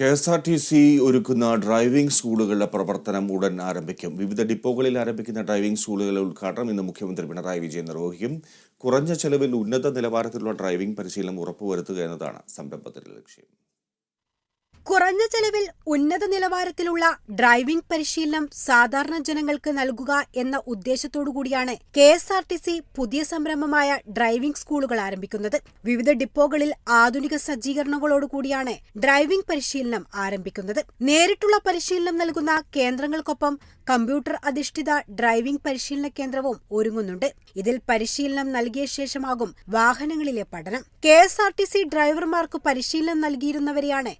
K S R T C ഒരുക്കുന്ന driving സ്കൂളുകളുടെ പ്രവർത്തനം ഉടൻ ആരംഭിക്കും. വിവിധ ഡിപ്പോകളിൽ ആരംഭിക്കുന്ന ഡ്രൈവിംഗ് സ്കൂളുകളുടെ ഉദ്ഘാടനം ഇന്ന് മുഖ്യമന്ത്രി പിണറായി വിജയൻ നിർവഹിക്കും. കുറഞ്ഞ ചെലവിൽ ഉന്നത നിലവാരത്തിലുള്ള ഡ്രൈവിംഗ് പരിശീലനം ഉറപ്പുവരുത്തുക എന്നതാണ് സംരംഭത്തിന്റെ ലക്ഷ്യം. കുറഞ്ഞ ചെലവിൽ ഉന്നത നിലവാരത്തിലുള്ള ഡ്രൈവിംഗ് പരിശീലനം സാധാരണ ജനങ്ങൾക്ക് നൽകുക എന്ന ഉദ്ദേശത്തോടുകൂടിയാണ് K S R T C പുതിയ സംരംഭമായ ഡ്രൈവിംഗ് സ്കൂളുകൾ ആരംഭിക്കുന്നത്. വിവിധ ഡിപ്പോകളിൽ ആധുനിക സജ്ജീകരണങ്ങളോടുകൂടിയാണ് ഡ്രൈവിംഗ് പരിശീലനം ആരംഭിക്കുന്നത്. നേരിട്ടുള്ള പരിശീലനം നൽകുന്ന കേന്ദ്രങ്ങൾക്കൊപ്പം കമ്പ്യൂട്ടർ അധിഷ്ഠിത ഡ്രൈവിംഗ് പരിശീലന കേന്ദ്രവും ഒരുങ്ങുന്നുണ്ട്. ഇതിൽ പരിശീലനം നൽകിയ ശേഷമാകും വാഹനങ്ങളിലെ പഠനം. കെ ഡ്രൈവർമാർക്ക് പരിശീലനം നൽകിയിരുന്നവരെയാണ്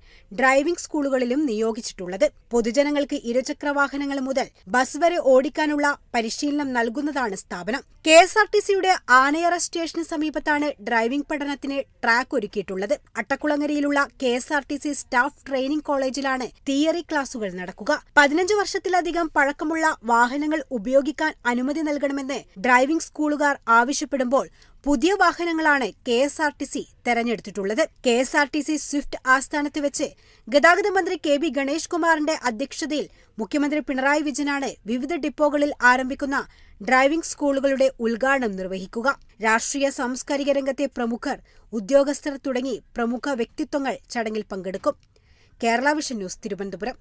ഡ്രൈവിംഗ് സ്കൂളുകളിലും നിയോഗിച്ചിട്ടുള്ളത്. പൊതുജനങ്ങൾക്ക് ഇരുചക്ര വാഹനങ്ങൾ മുതൽ ബസ് വരെ ഓടിക്കാനുള്ള പരിശീലനം നൽകുന്നതാണ് സ്ഥാപനം. കെ എസ് ആർ ടി സിയുടെ ആനയറ സ്റ്റേഷന് സമീപത്താണ് ഡ്രൈവിംഗ് പഠനത്തിന് ട്രാക്ക് ഒരുക്കിയിട്ടുള്ളത്. അട്ടക്കുളങ്ങരയിലുള്ള K S R T C staff training കോളേജിലാണ് തിയറി ക്ലാസുകൾ നടക്കുക. പതിനഞ്ച് വർഷത്തിലധികം പഴക്കമുള്ള വാഹനങ്ങൾ ഉപയോഗിക്കാൻ അനുമതി നൽകണമെന്ന് ഡ്രൈവിംഗ് സ്കൂളുകാർ ആവശ്യപ്പെടുമ്പോൾ പുതിയ വാഹനങ്ങളാണ് K S R T C തെരഞ്ഞെടുത്തിട്ടുള്ളത്. K S R T C swift ആസ്ഥാനത്ത് വെച്ച് ഗതാഗത മന്ത്രി കെ ബി ഗണേഷ് കുമാറിന്റെ അധ്യക്ഷതയിൽ മുഖ്യമന്ത്രി പിണറായി വിജയനാണ് വിവിധ ഡിപ്പോകളിൽ ആരംഭിക്കുന്ന ഡ്രൈവിംഗ് സ്കൂളുകളുടെ ഉദ്ഘാടനം നിർവഹിക്കുക. രാഷ്ട്രീയ സാംസ്കാരിക രംഗത്തെ പ്രമുഖർ ഉദ്യോഗസ്ഥർ തുടങ്ങി പ്രമുഖ വ്യക്തിത്വങ്ങൾ ചടങ്ങിൽ പങ്കെടുക്കും. Kerala vision news Thiruvananthapuram.